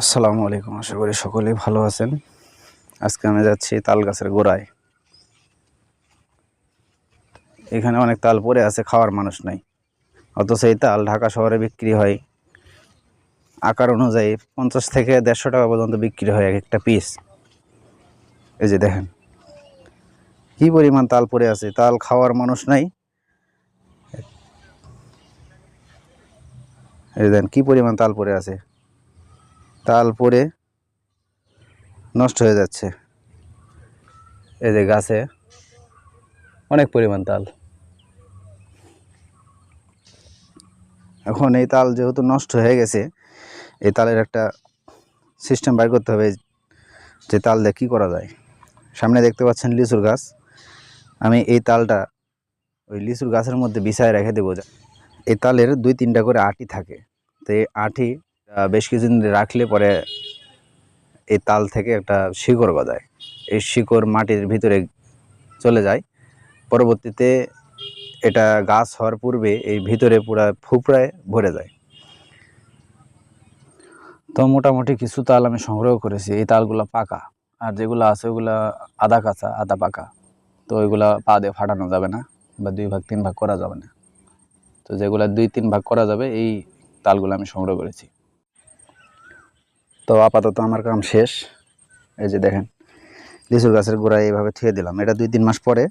আসসালামু আলাইকুম, আশা করি সকলেই ভালো আছেন। আজকে আমি যাচ্ছি তাল গাছের গোড়ায়। এখানে অনেক তাল পড়ে আছে, খাওয়ার মানুষ নাই। অথচ এই তাল ঢাকা শহরে বিক্রি হয়। আকার অনুযায়ী পঞ্চাশ থেকে দেড়শো টাকা পর্যন্ত বিক্রি হয় এক একটা পিস এই যে দেখেন, কি পরিমাণ তাল পড়ে আছে, তাল খাওয়ার মানুষ নাই। এই দেখেন, কী পরিমাণ তাল পড়ে আছে। তাল পড়ে নষ্ট হয়ে যাচ্ছে। এই যে গাছে অনেক পরিমাণ তাল। এখন এই তাল যেহেতু নষ্ট হয়ে গেছে, এই তালের একটা সিস্টেম বাইর করতে হবে যে তাল দিয়ে কী করা যায়। সামনে দেখতে পাচ্ছেন লিচুর গাছ। আমি এই তালটা ওই লিচুর গাছের মধ্যে বিছায় রেখে দেবো। এই তালের দুই তিনটা করে আটি থাকে। তো এই আটি বেশ কিছুদিন রাখলে পরে এই তাল থেকে একটা শিকড় গজায় এই শিকড় মাটির ভিতরে চলে যায়। পরবর্তীতে এটা গাছ হওয়ার পূর্বে এই ভিতরে পুরা ফুপড়ায় ভরে যায়। তো মোটামুটি কিছু তাল আমি সংগ্রহ করেছি। এই তালগুলো পাকা। আর যেগুলো আছে ওগুলা আধা কাঁচা, আধা পাকা। তো ওইগুলা পা দিয়ে ফাটানো যাবে না বা দুই ভাগ, তিন ভাগ করা যাবে না। তো যেগুলো দুই, তিন ভাগ করা যাবে, এই তালগুলো আমি সংগ্রহ করেছি। তো আপাতত আমার কাম শেষ। এই যে দেখেন লিচুর গাছের গোড়ায় এইভাবে থুয়ে দিলাম। এটা দুই তিন মাস পরে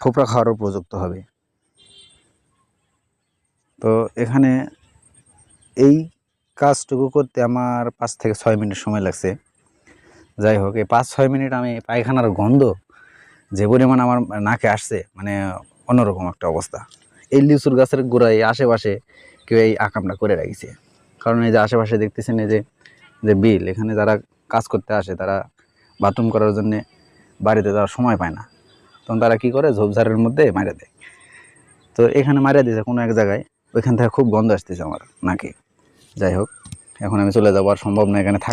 ফোপড়া খাওয়ার উপযুক্ত হবে। তো এখানে এই কাজটুকু করতে আমার পাঁচ থেকে ছয় মিনিট সময় লাগছে। যাই হোক, এই পাঁচ ছয় মিনিট আমি পায়খানার গন্ধ যে পরিমাণ আমার নাকে আসছে মানে অন্যরকম একটা অবস্থা। এই লিচুর গাছের গোড়ায় আশেপাশে কেউ এই আকামটা করে রাখিছে। কারণ এই যে আশেপাশে দেখতেছেন এই যে যে বিল, এখানে যারা কাজ করতে আসে, তারা বাথরুম করার জন্য বাড়িতে যাওয়ার সময় পায় না। তখন তারা কি করে? ঝোপঝাড়ের মধ্যে মারা দেয়। তো এখানে মারা দিয়েছে কোনো এক জায়গায়, ওইখান থেকে খুব গন্ধ আসতেছে আমার নাকি। যাই হোক, এখন আমি চলে যাব, আর সম্ভব না এখানে থাক